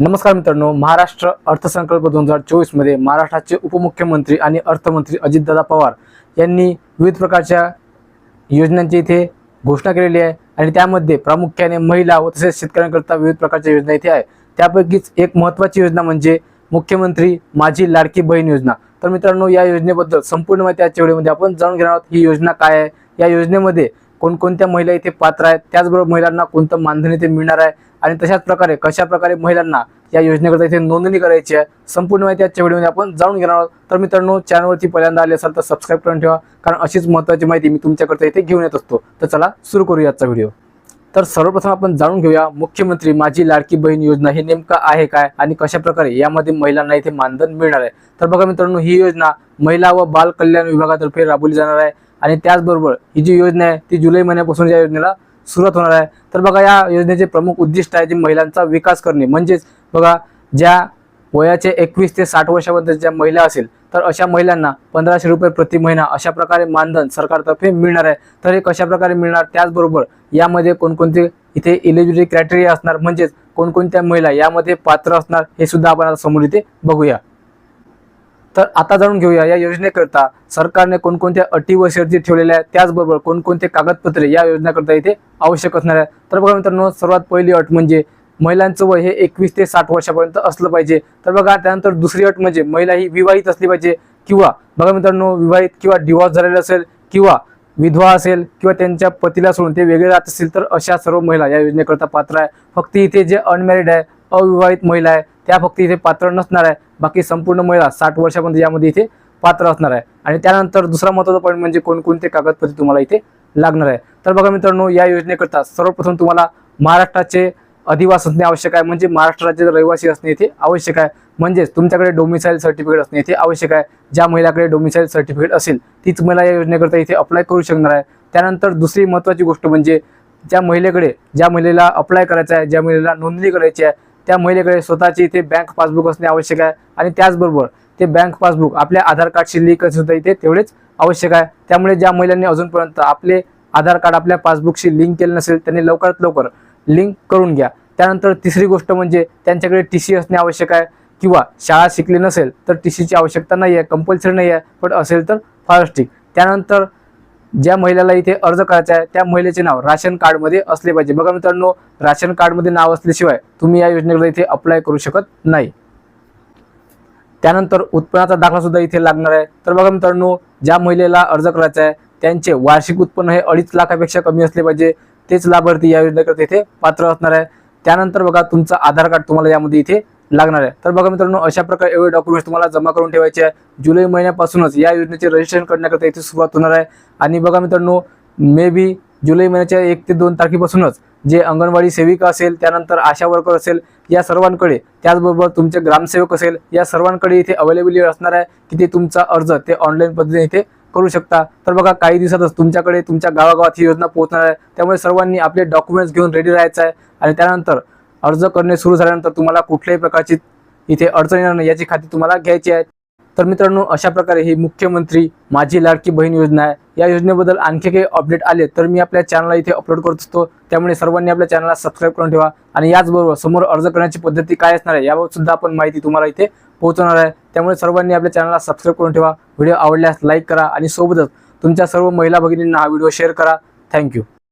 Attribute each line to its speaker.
Speaker 1: नमस्कार मित्रांनो महाराष्ट्र अर्थसंकल्प दोन हजार चोवीसमध्ये महाराष्ट्राचे उपमुख्यमंत्री आणि अर्थमंत्री अजितदादा पवार यांनी विविध प्रकारच्या योजनांची इथे घोषणा केलेली आहे आणि त्यामध्ये प्रामुख्याने महिला व तसेच शेतकऱ्यांकरता विविध प्रकारच्या योजना इथे आहे. त्यापैकीच एक महत्त्वाची योजना म्हणजे मुख्यमंत्री माझी लाडकी बहीण योजना. तर मित्रांनो या योजनेबद्दल संपूर्ण माहिती आजच्या व्हिडिओमध्ये आपण जाणून घेणार आहोत ही योजना काय आहे? या योजनेमध्ये कोणकोणत्या महिला इथे पात्र आहेत? त्याचबरोबर महिलांना कोणतं मानधन इथे मिळणार आहे? आणि तशाच प्रकारे कशा प्रकारे महिलांना या योजनेकरता इथे नोंदणी करायची आहे संपूर्ण माहिती आजच्या व्हिडिओमध्ये आपण जाणून घेणार आहोत. तर मित्रांनो चॅनलवरती पहिल्यांदा आले असाल तर सबस्क्राईब करून ठेवा कारण अशीच महत्त्वाची माहिती मी तुमच्याकरता इथे घेऊन येत असतो. तर चला सुरू करूया आजचा व्हिडिओ. तर सर्वप्रथम आपण जाणून घेऊया मुख्यमंत्री माझी लाडकी बहीण योजना ही नेमकं आहे काय आणि कशा प्रकारे यामध्ये महिलांना इथे मानधन मिळणार आहे? तर बघा मित्रांनो ही योजना महिला व बाल कल्याण विभागातर्फे राबवली जाणार आहे. आणि त्याचबरोबर ही जी योजना आहे ती जुलै महिन्यापासून या योजनेला सुरुवात होणार आहे. तर बघा या योजनेचे प्रमुख उद्दिष्ट आहे जे महिलांचा विकास करणे. म्हणजेच बघा ज्या वयाचे एकवीस ते साठ वर्षापर्यंत ज्या महिला असेल तर अशा महिलांना पंधराशे रुपये प्रति महिना अशा प्रकारे मानधन सरकारतर्फे मिळणार आहे. तर हे कशा प्रकारे मिळणार? त्याचबरोबर यामध्ये कोणकोणते इथे इलिजिबिलिटी क्रायटेरिया असणार? म्हणजेच कोणकोणत्या महिला यामध्ये पात्र असणार? हे सुद्धा आपण आता समोर इथे बघूया. तर आता जाणून घेऊया या योजनेकरता सरकारने कोणकोणत्या अटी व शर्ती ठेवलेल्या आहेत त्याचबरोबर कोणकोणते कागदपत्रे या योजनेकरता इथे आवश्यक असणार आहे तर बघा मित्रांनो सर्वात पहिली अट म्हणजे महिलांचं वय हे एकवीस ते साठ वर्षापर्यंत असलं पाहिजे. तर बघा त्यानंतर दुसरी अट म्हणजे महिला ही विवाहित असली पाहिजे किंवा बघा मित्रांनो विवाहित किंवा डिवॉर्स झालेला असेल किंवा विधवा असेल किंवा त्यांच्या पतीला सोडून ते वेगळे राहत असतील तर अशा सर्व महिला या योजनेकरता पात्र आहे फक्त इथे जे अनमॅरिड आहे अविवाहित महिला आहे त्या फक्त इथे पात्र नसणार आहे. बाकी संपूर्ण महिला साठ वर्षापर्यंत यामध्ये इथे पात्र असणार आहे. आणि त्यानंतर दुसरा महत्त्वाचा पॉईंट म्हणजे कोणकोणते कागदपत्रे तुम्हाला इथे लागणार आहे. तर बघा मित्रांनो या योजनेकरता सर्वप्रथम तुम्हाला महाराष्ट्राचे अधिवास असणे आवश्यक आहे. म्हणजे महाराष्ट्र राज्याचे रहिवासी असणे इथे आवश्यक आहे. म्हणजेच तुमच्याकडे डोमिसाईल सर्टिफिकेट असणे इथे आवश्यक आहे. ज्या महिलाकडे डोमिसाईल सर्टिफिकेट असेल तीच महिला या योजनेकरता इथे अप्लाय करू शकणार आहे. त्यानंतर दुसरी महत्त्वाची गोष्ट म्हणजे ज्या महिलेकडे ज्या महिलेला अप्लाय करायचं आहे ज्या महिलेला नोंदणी करायची आहे त्या महिलेकडे स्वतःची इथे बँक पासबुक असणे आवश्यक आहे. आणि त्याचबरोबर ते बँक पासबुक आपल्या आधार कार्डशी लिंक सुद्धा इथे तेवढेच आवश्यक आहे. त्यामुळे ज्या महिलांनी अजूनपर्यंत आपले आधार कार्ड आपल्या पासबुकशी लिंक केलं नसेल त्यांनी लवकरात लवकर लिंक करून घ्या. त्यानंतर तिसरी गोष्ट म्हणजे त्यांच्याकडे टी सी असणे आवश्यक आहे किंवा शाळा शिकली नसेल तर टी सीची आवश्यकता नाही आहे कंपल्सरी नाही आहे पण असेल तर फारच ठीक त्यानंतर ज्या महिलेला इथे अर्ज करायचा आहे त्या महिलेचे नाव राशन कार्डमध्ये असले पाहिजे. बघा मित्रांनो राशन कार्डमध्ये नाव असल्याशिवाय तुम्ही या योजनेकडे इथे अप्लाय करू शकत नाही. त्यानंतर उत्पन्नाचा दाखला सुद्धा इथे लागणार आहे. तर बघा मित्रांनो ज्या महिलेला अर्ज करायचा आहे त्यांचे वार्षिक उत्पन्न हे अडीच लाखापेक्षा कमी असले पाहिजे. तेच लाभार्थी या योजनेकरता इथे पात्र असणार आहे. त्यानंतर बघा तुमचा आधार कार्ड तुम्हाला यामध्ये इथे लागणार आहे. तर बघा मित्रांनो अशा प्रकारे एवढे डॉक्युमेंट्स तुम्हाला जमा करून ठेवायचे आहे. जुलै महिन्यापासूनच या योजनेचे रजिस्ट्रेशन करण्याकरता इथे सुरुवात होणार आहे. आणि बघा मित्रांनो मे बी जुलै महिन्याच्या एक ते दोन तारखेपासूनच जे अंगणवाडी सेविका असेल त्यानंतर आशा वर्कर असेल या सर्वांकडे त्याचबरोबर तुमचे ग्रामसेवक असेल या सर्वांकडे इथे अवेलेबिलिटी असणार आहे की ते तुमचा अर्ज ते ऑनलाईन पद्धतीने इथे करू शकता. तर बघा काही दिवसातच तुमच्याकडे तुमच्या गावागावात ही योजना पोहोचणार आहे. त्यामुळे सर्वांनी आपले डॉक्युमेंट्स घेऊन रेडी राहायचं आहे. आणि त्यानंतर अर्ज करणे सुरू झाल्यानंतर तुम्हाला कुठल्याही प्रकारची इथे अडचण येणार नाही याची खात्री तुम्हाला घ्यायची आहे. तर मित्रांनो अशा प्रकारे ही मुख्यमंत्री माझी लाडकी बहीण योजना आहे. या योजनेबद्दल आणखी काही अपडेट आले तर मी आपल्या चॅनलला इथे अपलोड करत असतो. त्यामुळे सर्वांनी आपल्या चॅनलला सबस्क्राईब करून ठेवा. आणि याचबरोबर समोर अर्ज करण्याची पद्धती काय असणार आहे याबाबत सुद्धा आपण माहिती तुम्हाला इथे पोहोचवणार आहे. त्यामुळे सर्वांनी आपल्या चॅनलला सबस्क्राईब करून ठेवा. व्हिडिओ आवडल्यास लाईक करा आणि सोबतच तुमच्या सर्व महिला भगिनींना हा व्हिडिओ शेअर करा. थँक्यू